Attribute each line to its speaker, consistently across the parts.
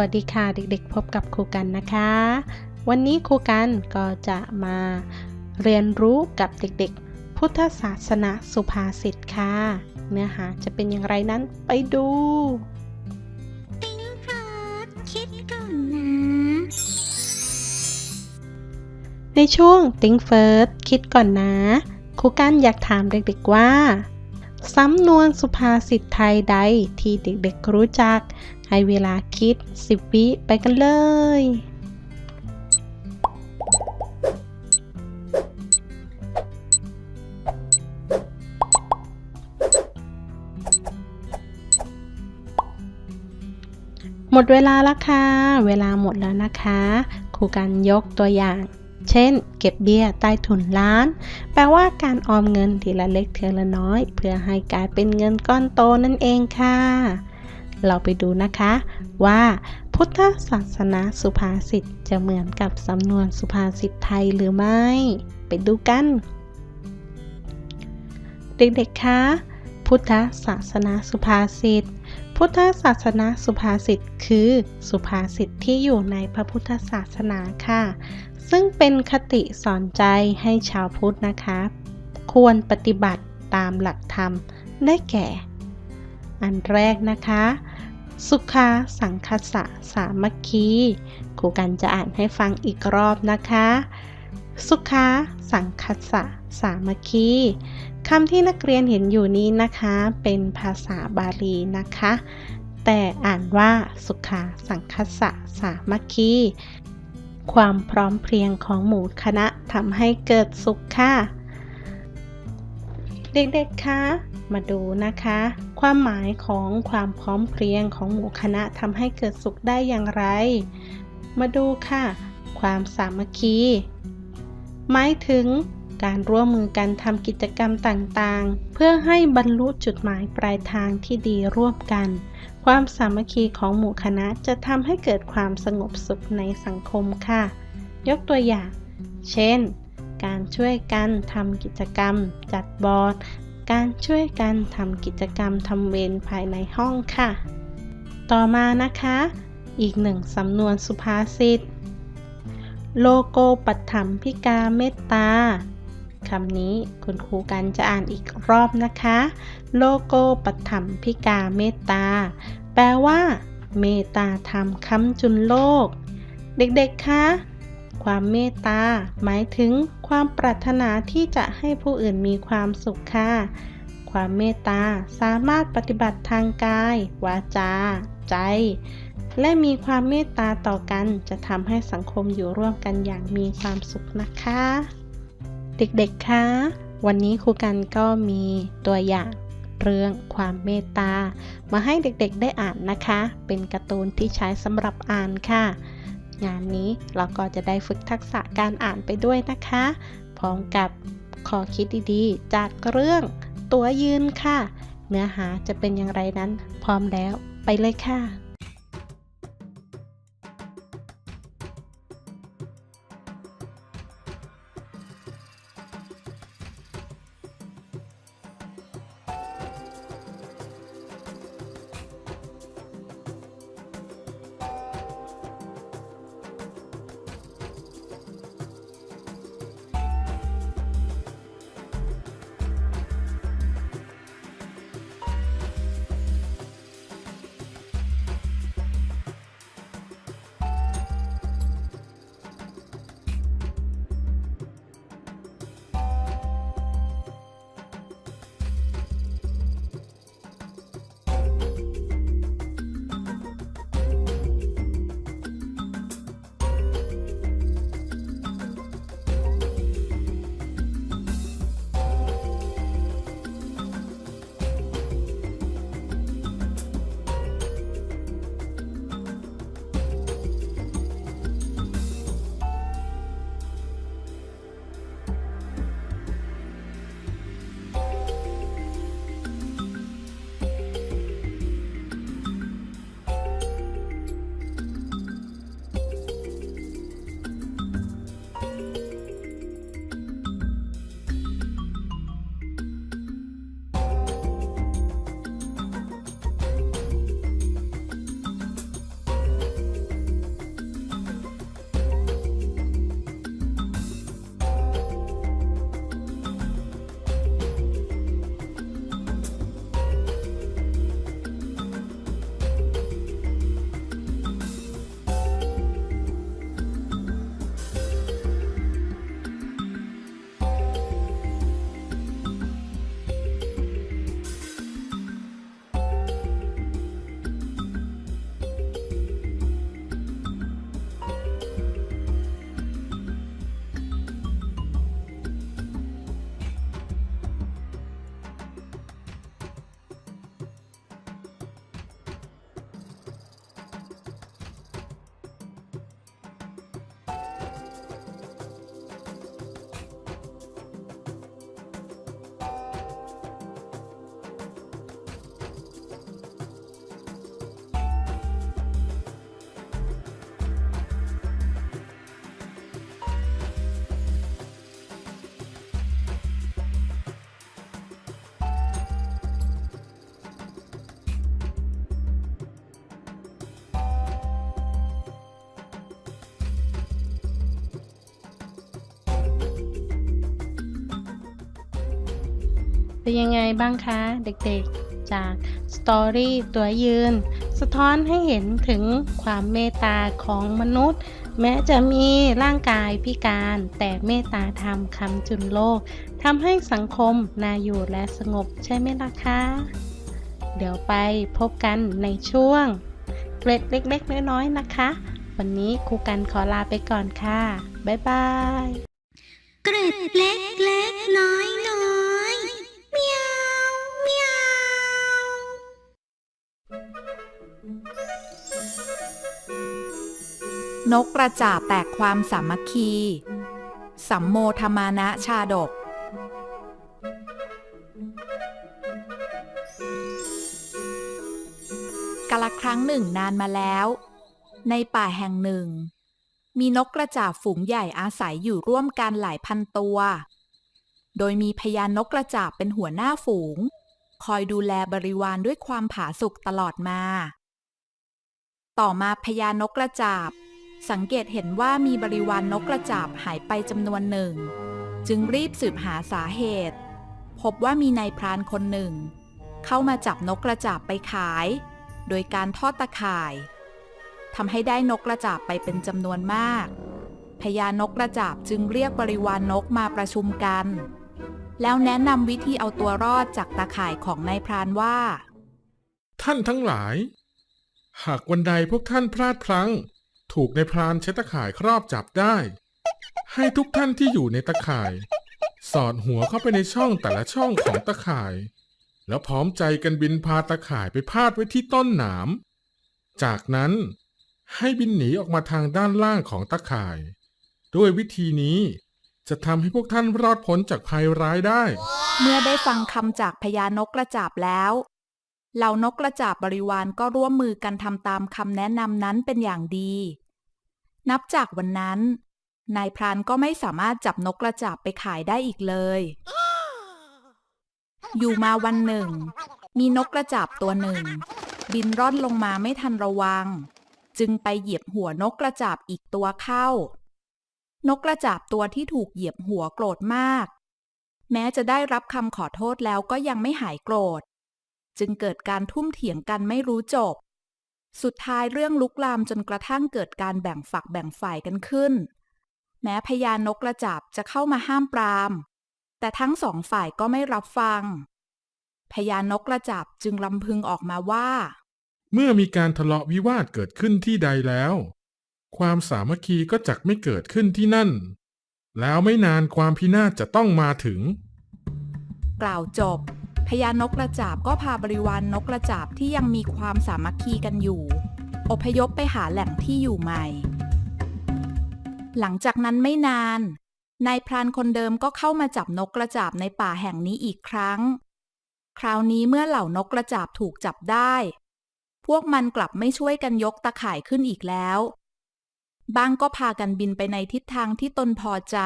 Speaker 1: วัสดีค่ะเด็กๆ พบกับครูกันนะคะ วันนี้ครูกันก็จะมาเรียนรู้กับเด็กๆ พุทธศาสนาสุภาษิตค่ะ เนื้อหาจะเป็นอย่างไรนั้นไปดู
Speaker 2: ติ๊งเฟิร์สคิดก่อนนะ
Speaker 1: ในช่วง Think First คิดก่อนนะ ครูกันอยากถามเด็กๆว่า สำนวนสุภาษิตไทยใดที่เด็กๆรู้จัก ให้เวลาคิด 10 วิไปกันเลยหมดเวลาแล้วค่ะ เวลาหมดแล้วนะคะ ครูกันยกตัวอย่าง เช่น เก็บเบี้ยใต้ถุนร้าน แปลว่าการออมเงินทีละเล็กทีละน้อย เพื่อให้กลายเป็นเงินก้อนโตนั่นเองค่ะ เราไปดูนะคะว่าพุทธศาสนาสุภาษิตจะเหมือนกับสำนวนสุภาษิตไทยหรือไม่ ไปดูกัน เด็กๆ คะ พุทธศาสนาสุภาษิต พุทธศาสนาสุภาษิตคือ สุภาษิตที่อยู่ในพระพุทธศาสนาค่ะ ซึ่งเป็นคติสอนใจให้ชาวพุทธนะคะ ควรปฏิบัติตามหลักธรรมได้แก่ อันแรกนะคะ สุขาสังคสะสามัคคีครูกันจะอ่านให้ฟังอีกรอบนะคะ สุขาสังคสะสามัคคีคำที่นักเรียนเห็นอยู่นี้นะคะ เป็นภาษาบาลีนะคะ แต่อ่านว่าสุขาสังคสะสามัคคี ความพร้อมเพรียงของหมู่คณะทำให้เกิดสุขค่ะ เด็กๆ คะมาดูนะคะ ความหมายของความพร้อมเพรียงของหมู่คณะทำให้เกิดสุขได้อย่างไร มาดูค่ะ ความสามัคคี หมายถึงการร่วมมือกันทำกิจกรรมต่างๆ เพื่อให้บรรลุจุดหมายปลายทางที่ดีร่วมกัน ความสามัคคีของหมู่คณะจะทำให้เกิดความสงบสุขในสังคมค่ะ ยกตัวอย่าง เช่น การช่วยกันทำกิจกรรม จัดบอร์ด การช่วยกันทำกิจกรรมทำเวรภายในห้องค่ะ ต่อมานะคะ อีกหนึ่งสำนวนสุภาษิต โลโกปัตถัมพิกาเมตตา คำนี้คุณครูกันจะอ่านอีกรอบนะคะ โลโกปัตถัมพิกาเมตตา แปลว่า เมตตาธรรมค้ำจุนโลก เด็กๆ คะความเมตตา หมายถึงความปรารถนาที่จะให้ผู้อื่นมีความสุขค่ะ ความเมตตาสามารถปฏิบัติทางกาย วาจา ใจ และมีความเมตตาต่อกันจะทำให้สังคมอยู่ร่วมกันอย่างมีความสุขนะคะ เด็กๆ คะ วันนี้ครูกันก็มีตัวอย่างเรื่องความเมตตา มาให้เด็กๆได้อ่านนะคะ เป็นการ์ตูนที่ใช้สำหรับอ่านค่ะ งานนี้เราก็จะได้ฝึกทักษะการอ่านไปด้วยนะคะ พร้อมกับข้อคิดดีๆ จากเรื่องตัวยืนค่ะ เนื้อหาจะเป็นอย่างไรนั้นพร้อมแล้วไปเลยค่ะ เป็นยังไงบ้างคะเด็กๆ จากสตอรี่ตัวยืน สะท้อนให้เห็นถึงความเมตตาของมนุษย์ แม้จะมีร่างกายพิการแต่เมตตาธรรมคำจุนโลกทำให้สังคมน่าอยู่และสงบใช่ไหมล่ะคะ เดี๋ยวไปพบกันในช่วง เกร็ดเล็กๆ น้อยๆ นะคะ วันนี้ครูกันขอลาไปก่อนค่ะ บ๊ายบาย
Speaker 2: เกร็ดเล็ก
Speaker 3: นกกระจาบแตกความสามัคคี สัมโมธรรมานะชาดก กาละครั้งหนึ่งนานมาแล้ว ในป่าแห่งหนึ่ง มีนกกระจาบฝูงใหญ่อาศัยอยู่ร่วมกันหลายพันตัว โดยมีพญานกกระจาบเป็นหัวหน้าฝูง คอยดูแลบริวารด้วยความผาสุกตลอดมา ต่อมาพญานกกระจาบ สังเกตเห็นว่ามีบริวารนกกระจาบหายไปจำนวนหนึ่ง จึงรีบสืบหาสาเหตุ พบว่ามีนายพรานคนหนึ่ง เข้ามาจับนกกระจาบไปขาย โดยการทอดตะข่ายทำให้ได้นกกระจาบไปเป็นจำนวนมากพญานกกระจาบจึงเรียกบริวารนนกมาประชุมกัน แล้วแนะนำวิธีเอาตัวรอดจากตะข่ายของนายพรานว่า
Speaker 4: ท่านทั้งหลาย หากวันใดพวกท่านพลาดพลั้ง ถูกในพรานใช้ตะข่ายครอบจับได้ ให้ทุกท่านที่อยู่ในตะข่าย สอดหัวเข้าไปในช่องแต่ละช่องของตะข่าย แล้วพร้อมใจกันบินพาตะข่ายไปพาดไว้ที่ต้นหนาม จากนั้นให้บินหนีออกมาทางด้านล่างของตะข่าย ด้วยวิธีนี้จะทำให้พวกท่านรอดพ้นจากภัยร้ายได้
Speaker 3: เมื่อได้ฟังคำจากพญานกกระจาบแล้วเหล่านกกระจาบบริวารก็ร่วมมือกันทำตามคำแนะนำนั้นเป็นอย่างดี นับจากวันนั้น นายพรานก็ไม่สามารถจับนกกระจาบไปขายได้อีกเลย อยู่มาวันหนึ่ง มีนกกระจาบตัวหนึ่ง บินร่อนลงมาไม่ทันระวัง จึงไปเหยียบหัวนกกระจาบอีกตัวเข้า นกกระจาบตัวที่ถูกเหยียบหัวโกรธมาก แม้จะได้รับคำขอโทษแล้วก็ยังไม่หายโกรธ จึงเกิดการทุ่มเถียงกันไม่รู้จบ สุดท้ายเรื่องลุกลามจนกระทั่งเกิดการแบ่งฝักแบ่งฝ่ายกันขึ้น แม้พญานกกระจาบจะเข้ามาห้ามปราม แต่ทั้งสองฝ่ายก็ไม่รับฟัง พญานกกระจาบจึงลำพึงออกมาว่า
Speaker 4: เมื่อมีการทะเลาะวิวาทเกิดขึ้นที่ใดแล้ว ความสามัคคีก็จักไม่เกิดขึ้นที่นั่น แล้วไม่นานความพินาศจะต้องมาถึง
Speaker 3: กล่าวจบ พญานกกระจาบก็พาบริวารนนกกระจาบที่ยังมีความสามัคคีกันอยู่ อพยพไปหาแหล่งที่อยู่ใหม่ หลังจากนั้นไม่นาน นายพรานคนเดิมก็เข้ามาจับนกกระจาบในป่าแห่งนี้อีกครั้ง คราวนี้เมื่อเหล่านกกระจาบถูกจับได้ พวกมันกลับไม่ช่วยกันยกตะข่ายขึ้นอีกแล้ว บางก็พากันบินไปในทิศทางที่ตนพอใจ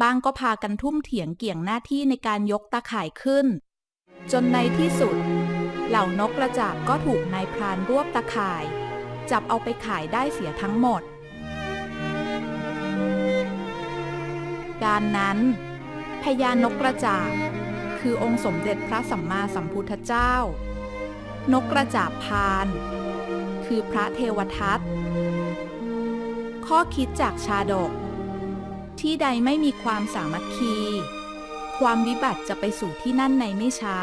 Speaker 3: บางก็พากันทุ่มเถียงเกี่ยงหน้าที่ในการยกตาข่ายขึ้น จนในที่สุด เหล่านกกระจาบก็ถูกนายพรานรวบตาข่าย จับเอาไปขายได้เสียทั้งหมด การนั้นพญานกกระจาบคือองค์สมเด็จพระสัมมาสัมพุทธเจ้า นกกระจาบพาน คือพระเทวทัตข้อคิดจากชาดก ที่ใดไม่มีความสามัคคี ความวิบัติจะไปสู่ที่นั่นในไม่ช้า